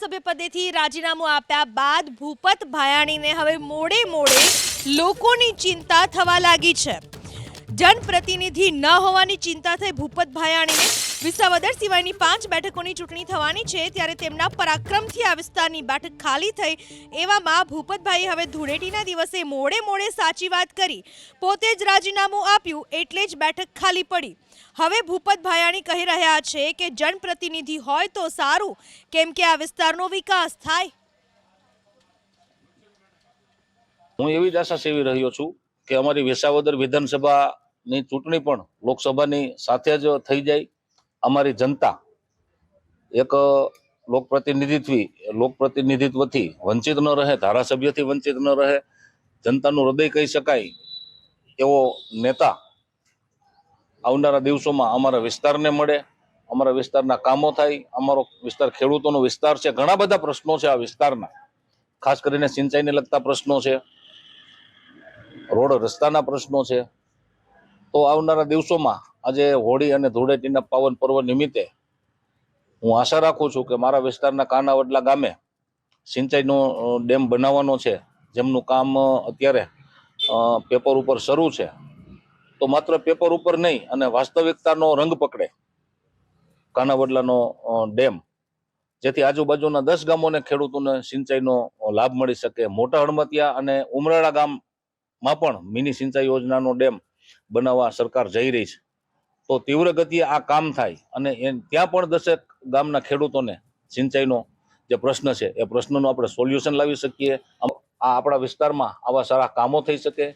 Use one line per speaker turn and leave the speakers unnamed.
ધારાસભ્ય રાજીનામું આપ્યા બાદ ભૂપત ભાયાણીને હવે મોડે મોડે લોકોની ચિંતા થવા લાગી છે. જનપ્રતિનિધિ ન હોવાની ચિંતા થઈ ભૂપત ભાયાણીને વિસાવદર સિવાયની પાંચ બેઠકોની ચૂંટણી થવાની છે, ત્યારે તેમના પરાક્રમથી આ વિસ્તારની બેઠક ખાલી થઈ. એવામાં ભૂપતભાઈ હવે ધૂળેટીના દિવસે મોડે મોડે સાચી વાત કરી. પોતે જ રાજીનામું આપ્યું, એટલે જ બેઠક ખાલી પડી. હવે ભૂપતભાયાણી કહી રહ્યા છે કે જનપ્રતિનિધિ હોય તો સારું, કેમ કે આ વિસ્તારનો વિકાસ થાય.
હું એવી જ આશા સેવી રહ્યો છું કે અમારી વિસાવદર વિધાનસભાની ચૂંટણી પણ લોકસભાની સાથે જ થઈ જાય. અમારી જનતા એક લોકપ્રતિનિધિત્વ, લોકપ્રતિનિધિત્વથી વંચિત ન રહે, ધારાસભ્યથી વંચિત ન રહે, જનતાનું હૃદય કહી શકાય એવો નેતા આવનારા દિવસોમાં અમારા વિસ્તારને મળે, અમારા વિસ્તારના કામો થાય, અમારો વિસ્તાર ખેડૂતોનો વિસ્તાર છે, ઘણા બધા પ્રશ્નો છે આ વિસ્તારના. ખાસ કરીને સિંચાઈને લગતા પ્રશ્નો છે, રોડ રસ્તાના પ્રશ્નો છે. તો આવનારા દિવસોમાં આજે હોળી અને ધૂળેટીના પાવન પર્વ નિમિત્તે હું આશા રાખું છું કે મારા વિસ્તારના કાનાવડલા ગામે સિંચાઈનો ડેમ બનાવવાનો છે, જેમનું કામ અત્યારે પેપર ઉપર શરૂ છે. તો માત્ર પેપર ઉપર નહીં, અને વાસ્તવિકતાનો રંગ પકડે કાનાવડલાનો ડેમ. જેથી આજુબાજુના દસ ગામોને ખેડૂતોને સિંચાઈનો લાભ મળી શકે. મોટા હળમતિયા અને ઉમરાળા ગામમાં પણ મિની સિંચાઈ યોજનાનો ડેમ બનાવવા સરકાર જઈ રહી છે. તો તીવ્ર ગતિએ આ કામ થાય અને ત્યાં પણ દશેક ગામના ખેડૂતોને સિંચાઈનો જે પ્રશ્ન છે, એ પ્રશ્નનું આપણે સોલ્યુશન લાવી શકીએ. આ આપણા વિસ્તારમાં આવા સારા કામો થઈ શકે.